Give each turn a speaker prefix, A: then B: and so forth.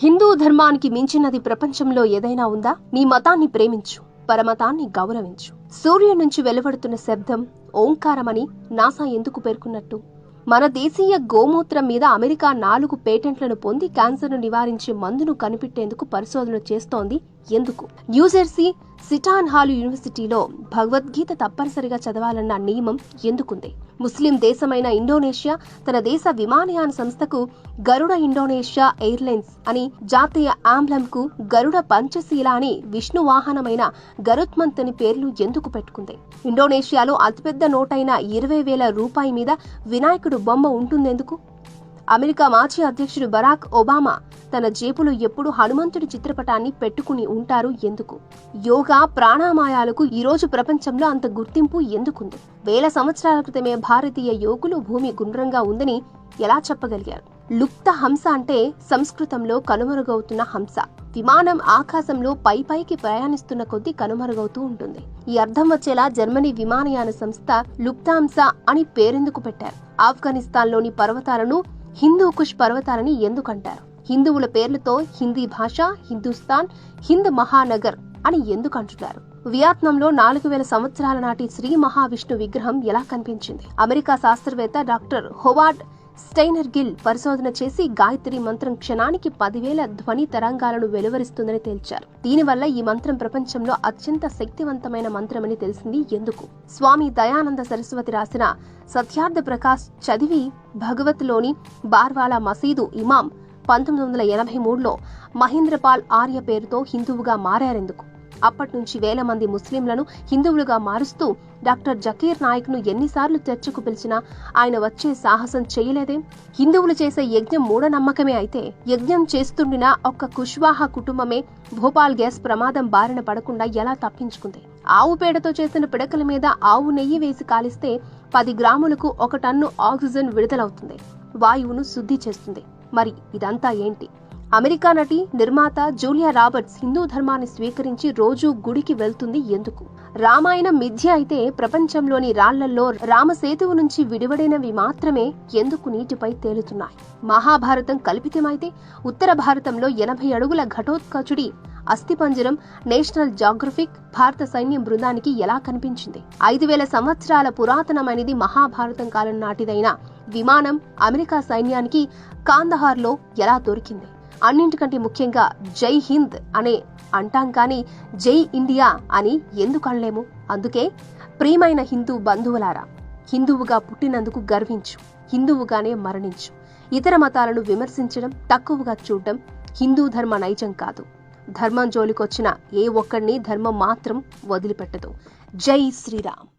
A: హిందూ ధర్మానికి మించినది ప్రపంచంలో ఏదైనా ఉందా? నీ మతాన్ని ప్రేమించు పరమతాన్ని గౌరవించు. సూర్యుడి నుంచి వెలువడుతున్న శబ్దం ఓంకారమని నాసా ఎందుకు పేర్కొన్నట్టు? మన దేశీయ గోమూత్రం మీద అమెరికా నాలుగు పేటెంట్లను పొంది క్యాన్సర్ను నివారించే మందును కనిపెట్టేందుకు పరిశోధన చేస్తోంది ఎందుకు? న్యూజెర్సీ సిటాన్ హాల్ యూనివర్సిటీలో భగవద్గీత తప్పనిసరిగా చదవాలన్న నియమం ఎందుకుంది? ముస్లిం దేశమైన ఇండోనేషియా తన దేశ విమానయాన సంస్థకు గరుడ ఇండోనేషియా ఎయిర్లైన్స్ అని జాతీయ ఆంబ్లంకు గరుడ పంచశీల అని విష్ణు వాహనమైన గరుత్మంత్ అని పేర్లు ఎందుకు పెట్టుకుంది? ఇండోనేషియాలో అతిపెద్ద నోటైన ఇరవై వేల రూపాయి మీద వినాయకుడు బొమ్మ ఉంటుందెందుకు? అమెరికా మాజీ అధ్యక్షుడు బరాక్ ఒబామా తన జేబులో ఎప్పుడు హనుమంతుడి చిత్రపటాన్ని పెట్టుకుని ఉంటారు ఎందుకు? యోగా ప్రాణామాయాలకు ఈ రోజు ప్రపంచంలో అంత గుర్తింపు ఎందుకుంది? వేల సంవత్సరాల క్రితమే భారతీయ యోగులు భూమి గుండ్రంగా ఉందని ఎలా చెప్పగలిగారు? లుప్త హంస అంటే సంస్కృతంలో కనుమరుగవుతున్న హంస. విమానం ఆకాశంలో పై పైకి ప్రయాణిస్తున్న కొద్దీ కనుమరుగవుతూ ఉంటుంది. ఈ అర్థం వచ్చేలా జర్మనీ విమానయాన సంస్థ లుప్తాంస అని పేరెందుకు పెట్టారు? ఆఫ్ఘనిస్తాన్లోని పర్వతాలను హిందూ కుష్ పర్వతాలని ఎందుకంటారు? హిందువుల పేర్లతో హిందీ భాష హిందుస్థాన్ హింద్ మహానగర్ అని ఎందుకు అంటున్నారు వియత్నంలో నాలుగు వేల సంవత్సరాల నాటి శ్రీ మహావిష్ణు విగ్రహం ఎలా కనిపించింది? అమెరికా శాస్త్రవేత్త డాక్టర్ హోవార్డ్ స్టైనర్ గిల్ పరిశోధన చేసి గాయత్రి మంత్రం క్షణానికి పదివేల ధ్వని తరంగాలను వెలువరిస్తుందని తేల్చారు. దీనివల్ల ఈ మంత్రం ప్రపంచంలో అత్యంత శక్తివంతమైన మంత్రమని తెలిసింది ఎందుకు? స్వామి దయానంద సరస్వతి రాసిన సత్యార్థ ప్రకాశ్ చదివి భగవత్లోని బార్వాలా మసీదు ఇమాం పంతొమ్మిది వందల ఎనభై మూడులో మహేంద్రపాల్ ఆర్య పేరుతో హిందువుగా మారారెందుకు? అప్పటి నుంచి వేల మంది ముస్లింలను హిందువులుగా మారుస్తూ డాక్టర్ జకీర్ నాయక్ను ఎన్నిసార్లు చర్చకు పిలిచినా ఆయన వచ్చే సాహసం చేయలేదే. హిందువులు చేసే యజ్ఞం మూఢనమ్మకమే అయితే యజ్ఞం చేస్తుండిన ఒక్క కుష్వాహ కుటుంబమే భోపాల్ గ్యాస్ ప్రమాదం బారిన పడకుండా ఎలా తప్పించుకుంది? ఆవు పేడతో చేసిన పిడకల మీద ఆవు నెయ్యి వేసి కాలిస్తే పది గ్రాములకు ఒక టన్ను ఆక్సిజన్ విడుదలవుతుంది. వాయువును శుద్ధి చేస్తుంది. మరి ఇదంతా ఏంటి? అమెరికా నటి నిర్మాత జూలియా రాబర్ట్స్ హిందూ ధర్మాన్ని స్వీకరించి రోజూ గుడికి వెళ్తుంది ఎందుకు? రామాయణం మిథ్య అయితే ప్రపంచంలోని రాళ్ళల్లో రామసేతువు నుంచి విడివడినవి మాత్రమే ఎందుకు నీటిపై తేలుతున్నాయి? మహాభారతం కల్పితమైతే ఉత్తర భారతంలో ఎనభై అడుగుల ఘటోత్కచుడి అస్థిపంజరం నేషనల్ జాగ్రఫిక్ భారత సైన్యం బృందానికి ఎలా కనిపించింది? ఐదు వేల సంవత్సరాల పురాతనమైనది మహాభారతం కాలం నాటిదైన విమానం అమెరికా సైన్యానికి కాందహార్లో ఎలా దొరికింది? అన్నింటికంటే ముఖ్యంగా జై హింద్ అనే అంటాం కానీ జై ఇండియా అని ఎందుకు అనలేము? అందుకే ప్రియమైన హిందూ బంధువులారా హిందువుగా పుట్టినందుకు గర్వించు హిందువుగానే మరణించు. ఇతర మతాలను విమర్శించడం తక్కువగా చూడడం హిందూ ధర్మ నైజం కాదు. ధర్మం జోలికొచ్చిన ఏ ఒక్కడిని ధర్మం మాత్రం వదిలిపెట్టదు. జై శ్రీరామ్.